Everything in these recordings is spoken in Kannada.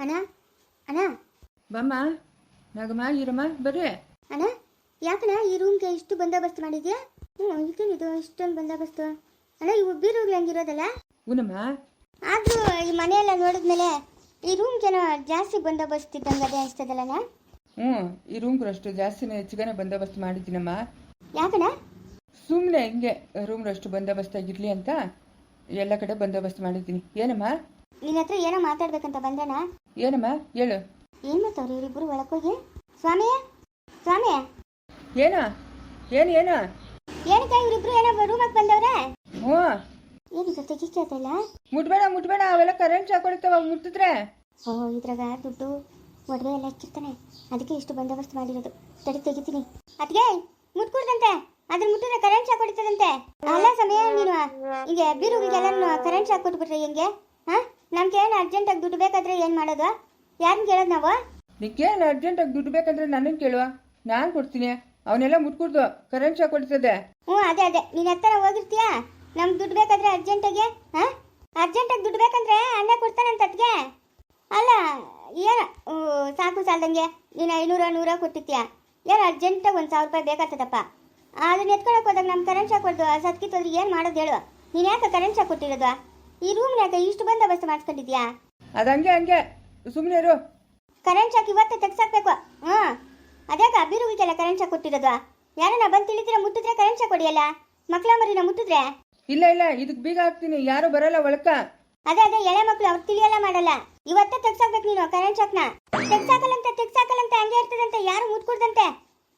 ಅಣ್ಣ? ಅಣ್ಣ? ಬಮ್ಮ ನಾಗಮ್ಮ ಈರಮ್ಮ ಬರ್ರಿ. ಅಣ್ಣ ಯಾಕಣ್ಣ ಈ ರೂಮ್ಗೆ ಇಷ್ಟು ಬಂದೋಬಸ್ತ್ ಮಾಡಿದ್ಯಾ? ಹ್ಞೂ ಇದು ಇಷ್ಟೊಂದು ಬಂದೋಬಸ್ತು? ಅಣ್ಣ ಇವು ಬೀರುಗಳು ಹಂಗಿರೋದಲ್ಲ? ಉನಮ್ಮ. ಆದರೂ ಈ ಮನೆಯೆಲ್ಲ ನೋಡಿದ್ಮೇಲೆ ಈ ರೂಮ್ಗೇನೋ ಜಾಸ್ತಿ ಬಂದೋಬಸ್ತ್ ಇದ್ದಂಗೆ ಅದೇ ಅನಿಸ್ತದಲ್ಲಣ್ಣ? ಹ್ಞೂ ಈ ರೂಮ್ಗೂ ಅಷ್ಟು ಜಾಸ್ತಿನೇ ಹೆಚ್ಚಿಗೆನೇ ಬಂದೋಬಸ್ತ್ ಮಾಡಿದ್ದೀನಮ್ಮ. ಯಾಕಣ್ಣ? ಸುಮ್ಮನೆ ಹಿಂಗೆ ರೂಮ್ ಅಷ್ಟು ಬಂದೋಬಸ್ತ್ ಆಗಿರಲಿ ಅಂತ ಎಲ್ಲ ಕಡೆ ಬಂದೋಬಸ್ತ್ ಮಾಡಿದ್ದೀನಿ. ಏನಮ್ಮ? ನಿನ್ನ ಹತ್ರ ಏನೋ ಮಾತಾಡ್ಬೇಕಂತ ಬಂದಣ್ಣ. ಏನಮ್ಮ ಹೇಳು. ಏನು ಮಾಡ್ತಾವ್ರಿ ಇವರಿಬ್ಬರು ಒಳಕೋಗಿ ಸ್ವಾಮಿ ಸ್ವಾಮಿ ಏನೋ? ಏನು ಏನೋ? ಏನಕ್ಕ ಇವರಿಬ್ರು ಏನೋ ರೂಮಾಗ ಬಂದವ್ರೆ? ಹ್ಞೂ. ಏನೀಗ ತೆಗಿಸ್ತಾ ಇಲ್ಲ? ಮುಟ್ಬೇಡ ಮುಟ್ಬೇಡ ಅವೆಲ್ಲ ಕರೆಂಟ್ ಶಾಕ್ ಹೊಡಿತಾವ ಮುಟ್ಟಿದ್ರೆ. ಓ ಇದ್ರಾಗ ದುಡ್ಡು ಒಡವೆ ಎಲ್ಲ ಇಟ್ಟಿರ್ತಾನೆ ಅದಕ್ಕೆ ಇಷ್ಟು ಬಂದೋಬಸ್ತ್ ಮಾಡಿರೋದು. ತಡಿ ತೆಗಿತೀನಿ. ಅದಕ್ಕೆ ಮುಟ್ಕೊಡ್ದಂತೆ. ಅದ್ರ ಮುಟ್ಟಿದ್ರೆ ಕರೆಂಟ್ ಶಾಕ್ ಹೊಡಿತದಂತೆ. ಅಲ್ಲ ಸಮಯ ನೀನು ಹಿಂಗೆ ಬೀರುಗಳಿಗೆಲ್ಲ ಕರೆಂಟ್ ಶಾಕ್ ಕೊಟ್ಬಿಟ್ರೆ ಹೆಂಗೆ? ಹಾ? ನಮ್ಗೆ ಏನು ಅರ್ಜೆಂಟಾಗಿ ದುಡ್ಡು ಬೇಕಾದ್ರೆ ಏನು ಮಾಡೋದು? ಯಾರನ್ನ ಕೇಳೋದು ನಾವು? ನಿಕ್ಕೇನು ಅರ್ಜೆಂಟಾಗಿ ದುಡ್ಡು ಬೇಕಂದ್ರೆ ನನ್ನನ್ನು ಕೇಳುವ. ನಾನು ಕೊಡ್ತೀನಿ. ಅವನ್ನೆಲ್ಲ ಮುಟ್ಕೊಡ್ದು. ಕರೆಂಟ್ ಶಾಕ್ ಕೊಡ್ತದೆ ಹ್ಞೂ ಅದೇ ಅದೇ. ನೀನು ಎತ್ತರ ಹೋಗಿರ್ತೀಯಾ? ನಮ್ಗೆ ದುಡ್ಡು ಬೇಕಾದ್ರೆ ಅರ್ಜೆಂಟಾಗಿ ಹಾಂ? ಅರ್ಜೆಂಟಾಗಿ ದುಡ್ಡು ಬೇಕಂದ್ರೆ ಅಣ್ಣ ಕೊಡ್ತಾನಂತ ಅದ್ಗೆ ಅಲ್ಲ ಏನು ಸಾಕು ಸಾಲ್ದಂಗೆ. ನೀನು ಐನೂರ ನೂರ ಕೊಟ್ಟಿರ್ತೀಯ? ಏನು ಅರ್ಜೆಂಟಾಗಿ ಒಂದು ಸಾವಿರ ರೂಪಾಯಿ ಬೇಕಾಗ್ತದಪ್ಪ? ಅದನ್ನ ಎತ್ಕೊಳಕ್ಕೆ ಹೋದಾಗ ನಮ್ಮ ಕರೆಂಟ್ ಶಾಕ್ ಹೊಡೆದು ಸತ್ಕಿತ್ತೋದ್ರೆ ಏನು ಮಾಡೋದು ಹೇಳು. ನೀನು ಯಾಕೆ ಕರೆಂಟ್ ಶಾಕ್ ಕೊಟ್ಟಿರೋದು? ಈ ರೂಮ್ ನಾಗ ಇಷ್ಟು ಬಂದೋಬಸ್ತ್ ಮಾಡಿಸ್ಕೊಂಡಿದ್ಯಾ? ಅದು ಹಂಗೆ ಹಂಗೆ. ಸುಮ್ಮನೆ ಇರು. ಕರೆಂಟ್ ಶಾಕ್ ಇವತ್ತೇ ತೆಗ್ಸಾಕ್ಬೇಕು. ಹ್ಞೂ. ಅದ್ಯಾಕ ಅಭಿರುಗಿಗೆಲ್ಲ ಕರೆಂಟ್ ಶಾಕ್ ಕೊಟ್ಟಿರೋದು? ಯಾರನ್ನ ಬಂದು ತಿಳಿದಿರ ಮುಟ್ಟಿದ್ರೆ ಕರೆಂಟ್ ಶಾಕ್ ಕೊಡಿಯಲ್ಲ ಮಕ್ಳ ಮರಿನ ಮುಟ್ಟಿದ್ರೆ? ಇಲ್ಲ ಇಲ್ಲ. ಇದಕ್ಕೆ ಬೀಗ ಹಾಕ್ತೀನಿ. ಯಾರು ಬರಲ್ಲ ಒಳಕ. ಅದೇ ಅದೇ. ಎಳೆ ಮಕ್ಳು ಅವ್ರು ತಿಳಿಯಲ್ಲ ಮಾಡಲ್ಲ. ಇವತ್ತೇ ತೆಗ್ಸಾಕ್ಬೇಕು ನೀನು ಕರೆಂಟ್ ಶಾಕ್ನ. ತೆಗ್ಸಾಕಲ್ಲಂತೆ ತೆಗ್ಸಾಕಲ್ಲಂತೆ. ಹಂಗೆ ಇರ್ತದಂತೆ. ಯಾರು ಮುಟ್ಕೊಡ್ದಂತೆ?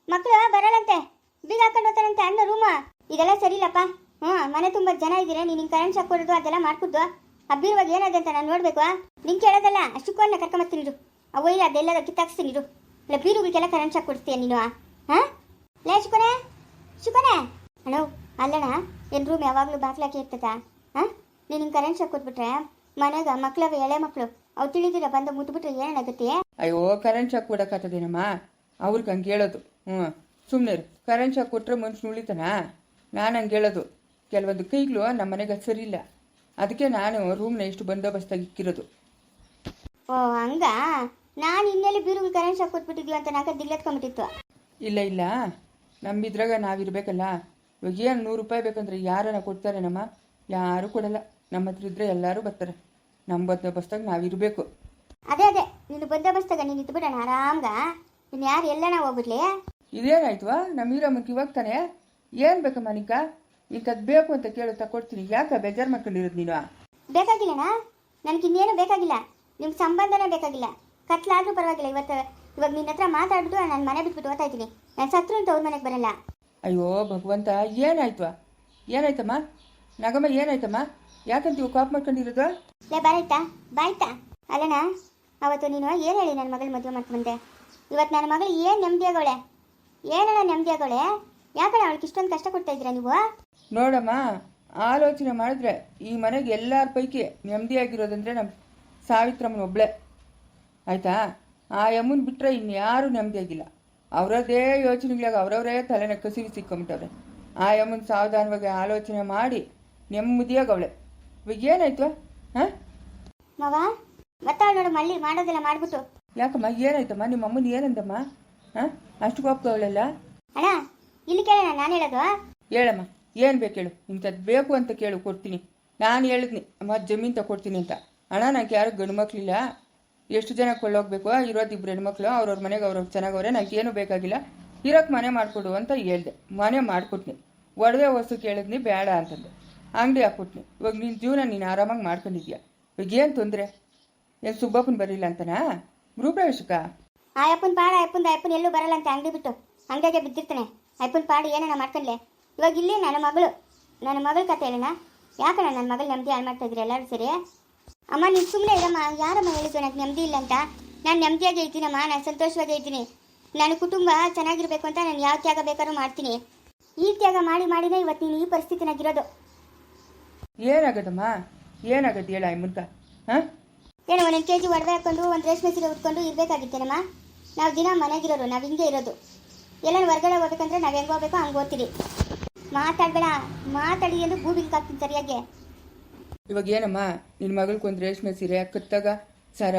ಮಕ್ಳು ಬರಲ್ಲಂತೆ. ಬೀಗ ಹಾಕೊಂಡು ಹೋಗ್ತಾರಂತೆ ಅಣ್ಣ ರೂಮ. ಇದೆಲ್ಲ ಸರಿಯಿಲ್ಲಪ್ಪ. ಹ್ಞೂ ಮನೆ ತುಂಬ ಜನ ಇದ್ದೀರಾ? ನೀನು ಕರೆಂಟ್ ಶಾಕ್ ಕೊಡೋದು ಅದೆಲ್ಲ ಮಾಡ್ಕೊಡ್ದು. ಅಬ್ಬಿರುವಾಗ ಏನಾದೆ ಅಂತ ನಾನು ನೋಡ್ಬೇಕು ನಿಂಗೆ ಕೇಳೋದಲ್ಲ ಅಷ್ಟಕ್ಕೊಂಡ ಕರ್ಕೊಂಬರ್ತೀನಿ ಇರು. ಅವಯ್ಯ ಅದೆಲ್ಲ ಕಿತ್ತಾಕ್ಸ್ತೀನಿ ಇರು. ಇಲ್ಲ, ಬೀರುಗಳಿಗೆಲ್ಲ ಕರೆಂಟ್ ಶಾಕ್ ಕೊಡ್ತೀಯ ನೀನು ಹಾಂ? ಲೇ, ಶುಕನೆ? ಶುಕನೆ? ಅಣ್ಣ ಅಲ್ಲಣ್ಣ, ಏನು ರೂಮ್ ಯಾವಾಗಲೂ ಬಾಗ್ಲಾಕಿ ಇರ್ತದ ಹಾಂ ನೀನು ಕರೆಂಟ್ ಶಾಕ್ ಕೊಟ್ಬಿಟ್ರೆ, ಮನೆಗೆ ಮಕ್ಳವೆ, ಎಳೆ ಮಕ್ಕಳು ಅವು ತಿಳಿದಿರ ಬಂದು ಮುಟ್ಬಿಟ್ರೆ ಏನಾಗುತ್ತೆ ಅಯ್ಯೋ ಕರೆಂಟ್ ಶಾಕ್ ಕೊಡಕ್ಕಾಗ್ತದೇನಮ್ಮ ಅವ್ರಿಗೆ ಹಂಗೆ ಹೇಳೋದು. ಹ್ಞೂ ಸುಮ್ಮನೆ ಕರೆಂಟ್ ಶಾಕ್ ಕೊಟ್ಟರೆ ಮನುಷ್ಯನ ಉಳಿತಾನ? ನಾನು ಹಂಗೆ ಹೇಳೋದು. ಕೆಲವೊಂದು ಕೈಗಳು ನಮ್ಮ ಮನೆಗೆ ಸರಿಯಿಲ್ಲ ಅದಕ್ಕೆ ನಾನು ರೂಮ್ನ ಇಷ್ಟು ಬಂದೋಬಸ್ತಾಗಿ ಇಕ್ಕಿರೋದು. ಓ ಹಂಗ? ನಾನು ಇನ್ನೆಲ್ಲಿ ಬೀರುಗೆ ಕರೆಂಟ್ ಶಾಕ್ ಕೊಟ್ಬಿಟ್ಟಿದ್ವಿ ಅಂತ ನಾಕ ದಿಗ್ಲೆತ್ಕೊಂಡ್ಬಿಟ್ಟಿತ್ತು ಇಲ್ಲ ಇಲ್ಲ. ನಮ್ಮಿದ್ರಾಗ ನಾವಿರ್ಬೇಕಲ್ಲ. ಇವಾಗ ಏನು ನೂರು ರೂಪಾಯಿ ಬೇಕಂದ್ರೆ ಯಾರನ್ನ ಕೊಡ್ತಾರೆ ನಮ್ಮ? ಯಾರು ಕೊಡಲ್ಲ. ನಮ್ಮ ಹತ್ರ ಇದ್ರೆ ಎಲ್ಲರೂ ಬರ್ತಾರೆ. ನಮ್ಮ ಬಂದೋಬಸ್ತಾಗ ನಾವಿರಬೇಕು. ಅದೇ ಅದೇ. ನೀನು ಬಂದೋಬಸ್ತಾಗ ನೀನು ಇದ್ಬಿಡೋಣ ಆರಾಮ್ಗ. ನೀನು ಯಾರು ಎಲ್ಲನ ಹೋಗ್ಬಿಡ್ಲಿ? ಇದೇನಾಯ್ತು ನಮ್ಮ ಈರಮ್ಮಕ್ಕೆ ಇವಾಗ ತಾನೆ? ಏನ್ ಬೇಕಮ್ಮ ನಿಕ ಇಂಥದ್ದು ಬೇಕು ಅಂತ ಕೇಳು ತಕೊಡ್ತೀನಿ. ಯಾಕೆ ಬೇಜಾರು ಮಾಡ್ಕೊಂಡಿರೋದು ನೀನು? ಬೇಕಾಗಿಲ್ಲಣ್ಣ. ನನಗೆ ಇನ್ನೇನು ಬೇಕಾಗಿಲ್ಲ. ನಿಮ್ಗೆ ಸಂಬಂಧನೇ ಬೇಕಾಗಿಲ್ಲ. ಕತ್ಲಾದ್ರೂ ಪರವಾಗಿಲ್ಲ. ಇವತ್ತು ಇವಾಗ ನಿನ್ನ ಹತ್ರ ಮಾತಾಡ್ಬಿಟ್ಟು ನಾನು ಮನೆ ಬಿಟ್ಬಿಟ್ಟು ಓದ್ತಾ ಇದ್ದೀನಿ. ನಾನು ಸತ್ರು ಅಂತ ಅವ್ರ ಮನೆಗೆ ಬರಲ್ಲ. ಅಯ್ಯೋ ಭಗವಂತ ಏನಾಯ್ತು? ಏನಾಯ್ತಮ್ಮ? ನಗಮ್ಮ ಏನಾಯ್ತಮ್ಮ? ಯಾಕಂತ ನೀವು ಕಾಪ್ ಮಾಡ್ಕೊಂಡಿರೋದು? ಲೇ ಬರಾಯ್ತಾ? ಬಾಯ್ತಾ? ಅಲ್ಲಣ್ಣ ಅವತ್ತು ನೀನು ಏನು ಹೇಳಿ ನನ್ನ ಮಗಳ ಮದುವೆ ಮಾಡ್ಕೊಂಡೆ ಇವತ್ತು ನನ್ನ ಮಗಳು ಏನು ನೆಮ್ಮದಿಯಾಗೋಳೆ ಏನಣ್ಣ ನೆಮ್ಮದಿಯಾಗೋಳೆ ಯಾಕಣ್ಣ ಅವಳಿಗೆ ಇಷ್ಟೊಂದು ಕಷ್ಟ ಕೊಡ್ತಾ ಇದ್ದೀರಾ ನೀವು? ನೋಡಮ್ಮ ಆಲೋಚನೆ ಮಾಡಿದ್ರೆ ಈ ಮನೆಗೆ ಎಲ್ಲರ ಪೈಕಿ ನೆಮ್ಮದಿ ಆಗಿರೋದಂದ್ರೆ ನಮ್ಮ ಸಾವಿತ್ರಮ್ಮನ ಒಬ್ಳೆ. ಆಯ್ತಾ? ಆ ಯಮ್ಮನ ಬಿಟ್ಟರೆ ಇನ್ಯಾರೂ ನೆಮ್ಮದಿಯಾಗಿಲ್ಲ. ಅವರದೇ ಯೋಚನೆಗಳಾಗ ಅವರವರೇ ತಲೆನ ಕಸಿವಿ ಸಿಕ್ಕೊಂಬಿಟ್ಟವ್ರೆ. ಆ ಯಮ್ಮನ ಸಾವಧಾನವಾಗಿ ಆಲೋಚನೆ ಮಾಡಿ ನೆಮ್ಮದಿಯಾಗಿ ಅವಳೆ. ಇವಾಗ ಏನಾಯ್ತು ಹಾಂ? ಮವ ಗೊತ್ತಾಳ ನೋಡು ಮಳ್ಳಿ ಮಾಡೋದೆಲ್ಲ ಮಾಡ್ಬಿಟ್ಟು. ಯಾಕಮ್ಮ ಏನಾಯ್ತಮ್ಮ? ನಿಮ್ಮ ಅಮ್ಮನ ಏನಂದಮ್ಮ? ಹಾಂ? ಅಷ್ಟು ಕೋಪ್ಕವಳೆಲ್ಲ ಅಣ್ಣ ಇಲ್ಲಿ ಕೇಳೋಣ ನಾನು ಹೇಳೋದು? ಹೇಳಮ್ಮ ಏನು ಬೇಕು ಹೇಳು. ಇಂಥದ್ದು ಬೇಕು ಅಂತ ಕೇಳು ಕೊಡ್ತೀನಿ. ನಾನು ಹೇಳಿದ್ನಿ ಅಮ್ಮ ಜಮೀನು ತಗೊಡ್ತೀನಿ ಅಂತ. ಅಣ್ಣ ನಂಗೆ ಯಾರು ಗಂಡು ಮಕ್ಳಿಲ್ಲ. ಎಷ್ಟು ಜನ ಕೊಳ್ಳೋಗ್ಬೇಕು? ಇರೋದು ಇಬ್ರು ಹೆಣ್ಮಕ್ಳು ಅವ್ರವ್ರ ಮನೆಗೆ ಅವ್ರವ್ರು ಚೆನ್ನಾಗವ್ರೆ ನನಗೆ ಏನು ಬೇಕಾಗಿಲ್ಲ. ಇರೋಕ್ಕೆ ಮನೆ ಮಾಡಿಕೊಡು ಅಂತ ಹೇಳ್ದೆ. ಮನೆ ಮಾಡಿಕೊಟ್ನಿ. ಒಡವೆ ವಸ್ತು ಕೇಳಿದ್ನಿ ಬೇಡ ಅಂತಂದೆ. ಅಂಗಡಿ ಹಾಕ್ಕೊಟ್ನಿ. ಇವಾಗ ನಿನ್ನ ಜೀವನ ನೀನು ಆರಾಮಾಗಿ ಮಾಡ್ಕೊಂಡಿದ್ಯಾ? ಇವಾಗ ಏನು ತೊಂದರೆ? ಏನು ಸುಬ್ಬಪ್ಪನ ಬರಲಿಲ್ಲ ಅಂತನಾ? ಗೃಹಪ್ರವೇಶಕ್ಕ? ಆ ಅಪ್ಪನ ಪಾಡ ಅಪ್ಪನ ಅಪ್ಪನ ಎಲ್ಲೂ ಬರಲ್ಲ ಅಂತ ಅಂಗಡಿ ಬಿಟ್ಟು. ಅಂಗಡಿಗೆ ಬಿದ್ದಿರ್ತಾನೆ. ಅಪ್ಪನ ಪಾಡು ಏನಣ್ಣ ಮಾಡ್ಕೊಂಡ್ಲೆ? ಇವಾಗ ಇಲ್ಲಿ ನನ್ನ ಮಗಳು. ನನ್ನ ಮಗಳ ಕತೆ ಹೇಳೋಣ ಯಾಕಣ್ಣ ನನ್ನ ಮಗಳು ನೆಮ್ಮದಿ ಹಾಳು ಮಾಡ್ತಾ ಇದ್ರಿ ಎಲ್ಲರೂ ಸರಿ? ಅಮ್ಮ ನೀನು ಸುಮ್ಮನೆ ಇರಮ್ಮ. ಯಾರಮ್ಮ ಹೇಳಿದ್ರು ನನಗೆ ನೆಮ್ಮದಿ ಇಲ್ಲ ಅಂತ. ನಾನು ನೆಮ್ಮದಿಯಾಗಿ ಇದ್ದೀನಮ್ಮ. ನಾನು ಸಂತೋಷವಾಗಿ ಇದ್ದೀನಿ. ನನ್ನ ಕುಟುಂಬ ಚೆನ್ನಾಗಿರ್ಬೇಕು ಅಂತ ನಾನು ಯಾವ ತ್ಯಾಗ ಬೇಕಾದ್ರೂ ಮಾಡ್ತೀನಿ. ಈ ತ್ಯಾಗ ಮಾಡಿ ಮಾಡಿನೇ ಇವತ್ತು ನೀನು ಈ ಪರಿಸ್ಥಿತಿನಾಗಿರೋದು ಏನಾಗದಮ್ಮ? ಏನಾಗತ್ತೆ ಹೇಳ ಮುಂತ ಹಾಂ? ಏನೋ ಒಂದೊಂದು ಕೆ ಜಿ ಒಡವೆ ಹಾಕೊಂಡು ಒಂದು ರೇಷ್ಮೆ ಸೀರೆ ಉಟ್ಕೊಂಡು ಇರಬೇಕಾಗಿತ್ತೇನಮ್ಮ? ನಾವು ದಿನ ಮನೆಗಿರೋರು ನಾವು ಹಿಂಗೆ ಇರೋದು. ಎಲ್ಲ ಹೊರಗಡೆ ಹೋಗ್ಬೇಕಂದ್ರೆ ನಾವು ಹೆಂಗೆ ಹೋಗ್ಬೇಕು ಹಂಗೆ ಓದ್ತೀರಿ. ಮಾತಾಡಬೇಡ ಮಾತಾಡಿ ಅಂದ್ರೆ ಗೂಬಿಗೆ ಹಾಕ್ತೀನಿ ಸರಿಯಾಗಿ ಇವಾಗ ಏನಮ್ಮ ನಿನ್ನ ಮಗಳ್ಗೊಂದು ರೇಷ್ಮೆ ಸೀರೆ ಕತ್ತಾಗ ಸರ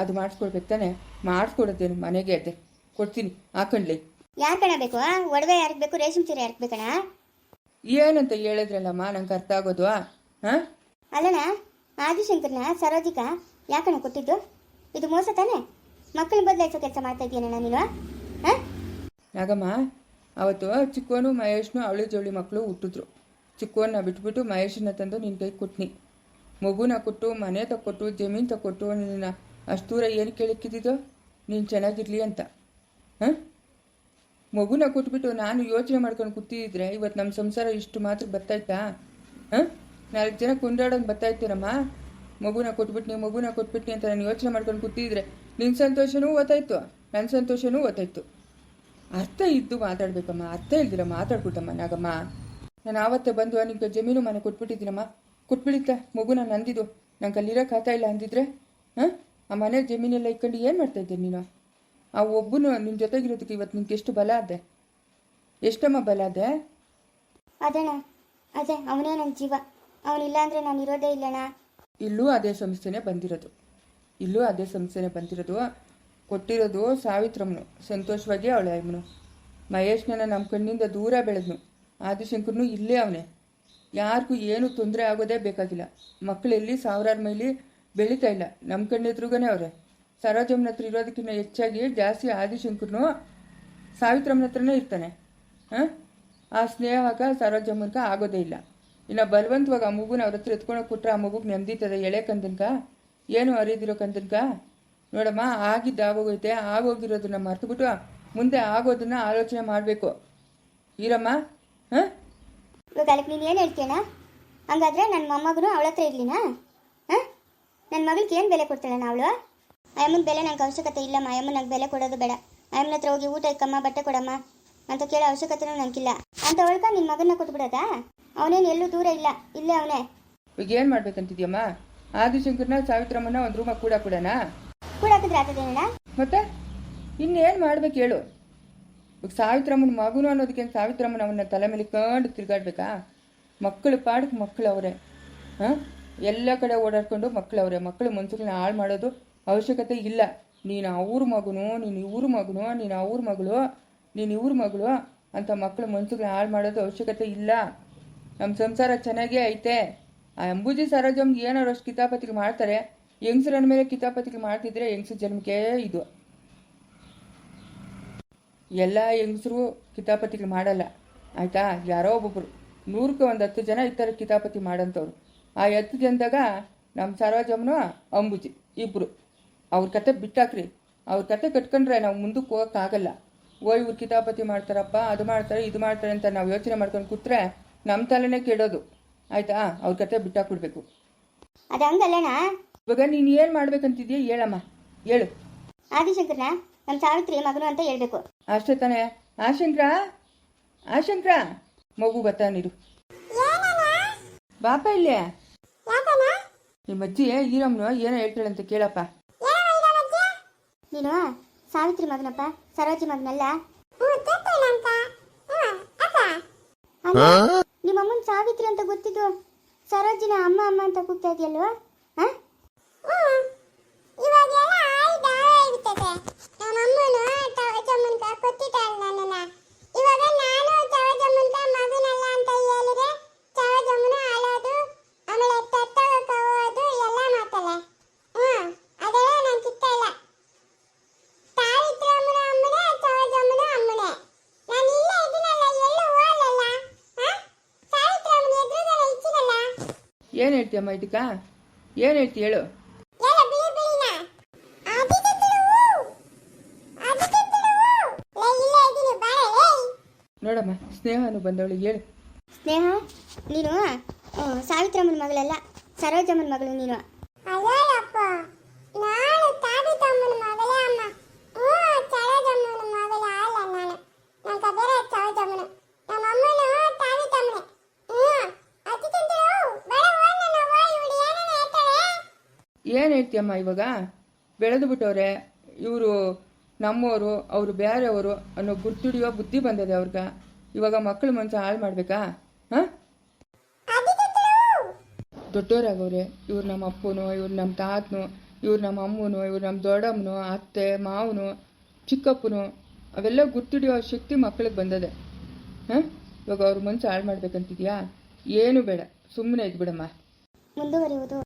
ಅದು ಮಾಡಿಸ್ಕೊಡ್ಬೇಕು ತಾನೆ? ಮಾಡಿಸ್ಕೊಡುತ್ತೆ ಮನೆಗೆ ಅದೇ. ಕೊಡ್ತೀನಿ ಹಾಕೊಂಡ್ಲಿ. ಯಾರು ಕಣ ಬೇಕು? ಒಡವೆ ಯಾರಿಗೆ ಬೇಕು ರೇಷ್ಮೆ ಸೀರೆ ಯಾರಿಗೆ ಬೇಕಣ? ಏನಂತ ಹೇಳಿದ್ರಲ್ಲಮ್ಮ ನಂಗೆ ಅರ್ಥ ಆಗೋದು ಹಾಂ? ಅಲ್ಲಣ್ಣ ಆದಿಶಂಕರ್ನ ಸರೋಜಿಕ ಯಾಕಣ್ಣ ಕೊಟ್ಟಿದ್ದು? ಇದು ಮೋಸ ತಾನೆ? ಮಕ್ಕಳು ಬದಲಾಯಿಸೋ ಕೆಲಸ ಮಾಡ್ತಾ ಇದೀಯಣ್ಣ ನೀನು ಹಾಂ? ನಾಗಮ್ಮ ಅವತ್ತು ಚಿಕ್ಕೋನು ಮಹೇಶ್ನು ಅವಳಿ ಜೋಳಿ ಮಕ್ಕಳು ಹುಟ್ಟಿದ್ರು. ಚಿಕ್ಕೋನ್ನ ಬಿಟ್ಬಿಟ್ಟು ಮಹೇಶನ್ನ ತಂದು ನಿನ್ನ ಕೈ ಕೊಟ್ನಿ. ಮಗುನ ಕೊಟ್ಟು ಮನೆ ತಕ್ಕೊಟ್ಟು ಜಮೀನು ತಕ್ಕೊಟ್ಟು ನಿನ್ನ ಅಷ್ಟು ದೂರ ಏನು ಕೇಳಿಕ್ಕಿದ್ದು ನೀನು ಚೆನ್ನಾಗಿರಲಿ ಅಂತ. ಹಾಂ? ಮಗುನ ಕೊಟ್ಬಿಟ್ಟು ನಾನು ಯೋಚನೆ ಮಾಡ್ಕೊಂಡು ಕೂತಿದ್ರೆ ಇವತ್ತು ನಮ್ಮ ಸಂಸಾರ ಇಷ್ಟು ಮಾತ್ರ ಬರ್ತಾಯ್ತಾ ಹಾಂ? ನಾಲ್ಕು ಜನ ಕೊಂಡಾಡೋದು ಬರ್ತಾಯ್ತೀರಮ್ಮ ಮಗುನ ಕೊಟ್ಬಿಟ್ಟು ನೀವು ಮಗುನ ಕೊಟ್ಬಿಟ್ಟು ಅಂತ ನಾನು ಯೋಚನೆ ಮಾಡ್ಕೊಂಡು ಕೂತಿದ್ರೆ ನಿನ್ನ ಸಂತೋಷನೂ ಓದಾಯ್ತು ನನ್ನ ಸಂತೋಷನೂ ಓದಾಯ್ತು ಅರ್ಥ ಇದ್ದು ಮಾತಾಡ್ಬೇಕಮ್ಮ. ಅರ್ಥ ಇಲ್ದಿರ ಮಾತಾಡ್ಬಿಟ್ಟಮ್ಮ ನಾಗಮ್ಮ. ನಾನು ಆವತ್ತೇ ಬಂದು ನಿಂಗೆ ಜಮೀನು ಮನೆ ಕೊಟ್ಬಿಟ್ಟಿದ್ದೀನಮ್ಮ. ಕೊಟ್ಬಿಡಿದ್ದಾ ಮಗು ನಾನು ನಂದಿದ್ದು. ನಂಗೆ ಅಲ್ಲಿರೋ ಖಾತಾ ಇಲ್ಲ ಅಂದಿದ್ರೆ ಹಾಂ? ಆ ಮನೆ ಜಮೀನೆಲ್ಲ ಇಟ್ಕೊಂಡು ಏನು ಮಾಡ್ತಾ ಇದ್ದೆ ನೀನು? ಆ ಒಬ್ಬನು ನಿನ್ನ ಜೊತೆಗಿರೋದಕ್ಕೆ ಇವತ್ತು ನಿಮ್ಗೆ ಎಷ್ಟು ಬಲ ಅದೆ ಎಷ್ಟಮ್ಮ ಬಲ ಅದೆ ಅದಣ್ಣ ಅದೇ ಅವನೇ ನನ್ನ ಜೀವ. ಅವನಿಲ್ಲ ಅಂದರೆ ನಾನು ಇರೋದೇ ಇಲ್ಲಣ್ಣ. ಇಲ್ಲೂ ಅದೇ ಸಂಸ್ಥೆನೇ ಬಂದಿರೋದು. ಇಲ್ಲೂ ಅದೇ ಸಂಸ್ಥೆನೇ ಬಂದಿರೋದು. ಕೊಟ್ಟಿರೋದು ಸಾವಿತ್ರಮ್ಮನು. ಸಂತೋಷವಾಗಿ ಅವಳೆ ಅಮ್ಮನು ಮಹೇಶ್ನ ನಮ್ಮ ಕಣ್ಣಿಂದ ದೂರ ಬೆಳೆದ್ನು. ಆದಿಶಂಕರ್ನು ಇಲ್ಲೇ ಅವನೇ. ಯಾರಿಗೂ ಏನೂ ತೊಂದರೆ ಆಗೋದೇ ಬೇಕಾಗಿಲ್ಲ. ಮಕ್ಕಳೆಲ್ಲಿ ಸಾವಿರಾರು ಮೈಲಿ ಬೆಳೀತಾ ಇಲ್ಲ. ನಮ್ಮ ಕಣ್ಣೆದ್ರುಗನೇ ಅವರೇ. ಸರೋಜಮ್ಮನ ಹತ್ರ ಇರೋದಕ್ಕಿಂತ ಹೆಚ್ಚಾಗಿ ಜಾಸ್ತಿ ಆದಿಶಂಕರ್ನು ಸಾವಿತ್ರಮ್ಮನ ಹತ್ರನೇ ಇರ್ತಾನೆ. ಹಾಂ? ಆ ಸ್ನೇಹಕ ಸರೋಜಮ್ಮನ್ಕ ಆಗೋದೇ ಇಲ್ಲ. ಇನ್ನು ಬಲವಂತವಾಗ ಆ ಮಗುನ ಅವ್ರ ಹತ್ರ ಎತ್ಕೊಂಡೋಗಿ ಕೊಟ್ಟರೆ ಆ ಮಗುಗೆ ನೆಮ್ಮದಿತದೆ ಎಳೆ ಕಂದನ್ಕ? ಏನು ಅರಿದಿರೋ ಕಂದನ್ಕ? ನೋಡಮ್ಮ ಆಗಿದ್ದು ಆಗೋಗೈತೆ ಆಗೋಗಿರೋದನ್ನ ಮರ್ತುಬಿಟ್ಟು ಮುಂದೆ ಆಗೋದನ್ನ ಆಲೋಚನೆ ಮಾಡಬೇಕು. ಈರಮ್ಮ ಹಾಂ? ಇವಾಗ ಅದಕ್ಕೆ ನೀನು ಏನು ಹೇಳ್ತೀಯಣ್ಣ? ಹಂಗಾದ್ರೆ ನನ್ನ ಮೊಮ್ಮಗನು ಅವಳ ಹತ್ರ ಇರಲಿನಾ? ಹಾಂ? ನನ್ನ ಮಗಳಿಗೆ ಏನು ಬೆಲೆ ಕೊಡ್ತಾಳಣ್ಣ ಅವಳು? ಅಯ್ಯಮ್ಮನ ಬೆಲೆ ನಂಗೆ ಅವಶ್ಯಕತೆ ಇಲ್ಲಮ್ಮ ಅಯ್ಯಮ್ಮ ನಂಗೆ ಬೆಲೆ ಕೊಡೋದು ಬೇಡ. ಅಯ್ಯಮ್ಮನ ಹತ್ರ ಹೋಗಿ ಊಟ ಇಕ್ಕಮ್ಮ ಬಟ್ಟೆ ಕೊಡಮ್ಮ ಅಂತ ಕೇಳೋ ಅವಶ್ಯಕತೆನೂ ನನಗಿಲ್ಲ ಅಂತ ಒಳ್ಕ ನಿನ್ನ ಮಗನ ಕೊಟ್ಬಿಡೋದಾ? ಅವನೇನು ಎಲ್ಲೂ ದೂರ ಇಲ್ಲ ಇಲ್ಲೇ ಅವನೇ. ಈಗ ಏನು ಮಾಡ್ಬೇಕಂತಿದ್ಯಮ್ಮ? ಆದಿಶಂಕರ್ನ ಸಾವಿತ್ರಮ್ಮನ ಒಂದು ರೂಮ ಕೂಡ ಕೊಡೋಣ? ಮತ್ತೆ? ಇನ್ನೇನು ಮಾಡ್ಬೇಕು ಹೇಳು. ಸಾವಿತ್ರಮ್ಮನ ಮಗುನು ಅನ್ನೋದಕ್ಕೆ ಸಾವಿತ್ರಮ್ಮನ ಅವನ್ನ ತಲೆ ಮೇಲೆ ಕಂಡು ತಿರುಗಾಡ್ಬೇಕಾ? ಮಕ್ಕಳು ಪಾಡಕ್ಕೆ ಮಕ್ಕಳು ಅವರೇ. ಹಾಂ? ಎಲ್ಲ ಕಡೆ ಓಡಾಡ್ಕೊಂಡು ಮಕ್ಕಳು ಅವರೇ. ಮಕ್ಕಳು ಮನ್ಸುಗಳನ್ನ ಹಾಳು ಮಾಡೋದು ಅವಶ್ಯಕತೆ ಇಲ್ಲ. ನೀನು ಅವ್ರ ಮಗನು, ನೀನು ಇವ್ರ ಮಗನು, ನೀನು ಅವ್ರ ಮಗಳು, ನೀನು ಇವ್ರ ಮಗಳು ಅಂತ ಮಕ್ಕಳು ಮನ್ಸುಗಳನ್ನ ಹಾಳು ಮಾಡೋದು ಅವಶ್ಯಕತೆ ಇಲ್ಲ. ನಮ್ಮ ಸಂಸಾರ ಚೆನ್ನಾಗೇ ಐತೆ. ಆ ಅಂಬುಜಿ ಸರೋಜಮ್ಗೆ ಏನಾರು ಅಷ್ಟು ಕಿತಾಪತಿಗಳು ಮಾಡ್ತಾರೆ? ಹೆಂಗಸರನ ಮೇಲೆ ಕಿತಾಪತಿಗಳು ಮಾಡ್ತಿದ್ರೆ ಹೆಂಗಸರ ಜನ್ಮಕ್ಕೆ ಇದು. ಎಲ್ಲ ಹೆಂಗಸರು ಕಿತಾಪತಿಗಳು ಮಾಡಲ್ಲ. ಆಯ್ತಾ? ಯಾರೋ ಒಬ್ಬೊಬ್ರು. ನೂರಕ್ಕೆ ಒಂದು ಹತ್ತು ಜನ ಇರ್ತಾರೆ ಕಿತಾಪತಿ ಮಾಡೋಂಥವ್ರು ಆ ಹತ್ತು ಜನದಾಗ ನಮ್ಮ ಸರೋಜಮ್ಮನು ಅಂಬುಜಿ ಇಬ್ಬರು ಅವ್ರ ಕತೆ ಬಿಟ್ಟಾಕ್ರಿ. ಅವ್ರ ಕತೆ ಕಟ್ಕೊಂಡ್ರೆ ನಾವು ಮುಂದಕ್ಕೆ ಹೋಗೋಕ್ಕಾಗಲ್ಲ. ಓ ಇವ್ರು ಕಿತಾಪತಿ ಮಾಡ್ತಾರಪ್ಪ, ಅದು ಮಾಡ್ತಾರೆ, ಇದು ಮಾಡ್ತಾರೆ ಅಂತ ನಾವು ಯೋಚನೆ ಮಾಡ್ಕೊಂಡು ಕೂತ್ರೆ ನಮ್ಮ ತಲೆನೇ ಕೆಡೋದು. ಆಯಿತಾ? ಅವ್ರ ಕತೆ ಬಿಟ್ಟಾಕ್ಬಿಡ್ಬೇಕು. ಅದು ಇವಾಗ ನೀನು ಏನು ಮಾಡ್ಬೇಕಂತಿದ್ಯಾ ಹೇಳಮ್ಮ ಹೇಳು. ಆದಿಶಂಕರ್ನ ನಮ್ಮ ಸಾವಿತ್ರಿ ಮಗನು ಅಂತ ಹೇಳ್ಬೇಕು. ಅಷ್ಟೇ ತಾನೇ. ಆಶಂಕ್ರ ಆಶಂಕ್ರ ಮಗು ಬರ್ತಾನಿರು ಬಾಪ ಇಲ್ಲೇ? ನಿಮ್ಮ ಅಜ್ಜಿ ಈರಮ್ಮನು ಏನೋ ಹೇಳ್ತಾಳಂತ ಕೇಳಪ್ಪ. ನೀನು ಸಾವಿತ್ರಿ ಮಗನಪ್ಪ ಸರೋಜಿ ಮಗನಲ್ಲ? ಅಲ್ಲ ನಿಮ್ಮ ಅಮ್ಮನ ಸಾವಿತ್ರಿ ಅಂತ ಗೊತ್ತಿದ್ದು ಸರೋಜಿನ ಅಮ್ಮ ಅಮ್ಮ ಅಂತ ಕೂಗ್ತಾ ಇದೆಯಲ್ವಾ ಹಾ ಇವಾಗ ನಾನು ಚವಜಮ್ಮನ್ಕ ಮಗನಲ್ಲ ಅಂತ ಹೇಳಿದ್ರೆ ಚವಜಮ್ಮನ ಅಳೋದು ಆಮೇಲೆ ತತ್ತೋಗಕ್ಕೆ ಹೋಗೋದು ಎಲ್ಲ ಮಾಡ್ತಾಳೆ ಹ್ಮ್ ಅದೆಲ್ಲ ನಂಗೆ ಇಷ್ಟ ಇಲ್ಲ ಸಾವಿತ್ರಮ್ಮನ ಅಮ್ಮನೆ ಚವಜಮ್ಮನ ಅಮ್ಮನೆ ನಾನು ಇಲ್ಲೇ ಇದೀನಲ್ಲ ಎಲ್ಲೂ ಹೋಗಲ್ಲ ಹಾ ಸಾವಿತ್ರಮ್ಮನ ಎದುರುಗಡೆ ಇಚ್ಚಿನಲ್ಲ ಏನು ಹೇಳ್ತೀಯಮ್ಮ ಇದಕ್ಕ ಏನ್ ಹೇಳ್ತಿ ಹೇಳು. ನೋಡಮ್ಮ ಸ್ನೇಹನು ಬಂದವಳು ಹೇಳು. ಸ್ನೇಹ ನೀನು ಆ, ಸಾವಿತ್ರಮ್ಮನ ಮಗಳಲ್ಲ ಸರೋಜಮ್ಮನ ಮಗಳು ನಾನು ತಾದಿ ತಮ್ಮನ ಮಗಳೇ ಅಮ್ಮ ಹ್ಞೂ ಚಳಜಮ್ಮನ ಮಗಳೇ ಅಲ್ಲ ನಾನು ನನ್ನ ಕಬೇರೆ ಚಳಜಮ್ಮನ ನಮ್ಮ ಅಮ್ಮನ ತಾದಿ ತಮ್ಮನೆ ಹ್ಞೂ ಅತಿ ತಿಂತಳು ಬಡ ಹೋಗ್ ನನ್ನ ಅವ್ವ ಇವಳು ಏನೇನು ಹೇಳ್ತಾಳೆ ಏನು ಹೇಳ್ತೀಯಮ್ಮ ಇವಾಗ ಬೆಳೆದು ಬಿಟ್ಟವ್ರೆ, ಇವರು ನಮ್ಮವರು ಅವರು ಬೇರೆಯವರು ಅನ್ನೋ ಗುರ್ತಿಡಿಯೋ ಬುದ್ಧಿ ಬಂದಿದೆ ಅವ್ರಿಗೆ. ಇವಾಗ ಮಕ್ಕಳು ಮನಸ್ಸು ಹಾಳು ಮಾಡಬೇಕಾ? ಹಾಂ? ದೊಡ್ಡವರಾಗವ್ರೆ ಇವ್ರು ನಮ್ಮ ಅಪ್ಪನು, ಇವ್ರು ನಮ್ಮ ತಾತನು, ಇವ್ರು ನಮ್ಮ ಅಮ್ಮನು, ಇವ್ರು ನಮ್ಮ ದೊಡ್ಡಮ್ಮನು, ಅತ್ತೆ, ಮಾವನು, ಚಿಕ್ಕಪ್ಪನು, ಅವೆಲ್ಲ ಗುರ್ತಿಡಿಯೋ ಶಕ್ತಿ ಮಕ್ಕಳಿಗೆ ಬಂದದೆ. ಹಾಂ? ಇವಾಗ ಅವ್ರ ಮನಸ್ಸು ಹಾಳು ಮಾಡ್ಬೇಕಂತಿದ್ಯಾ? ಏನು ಬೇಡ. ಸುಮ್ಮನೆ ಇದ್ಬಿಡಮ್ಮ. ಮುಂದುವರಿಯುವುದು.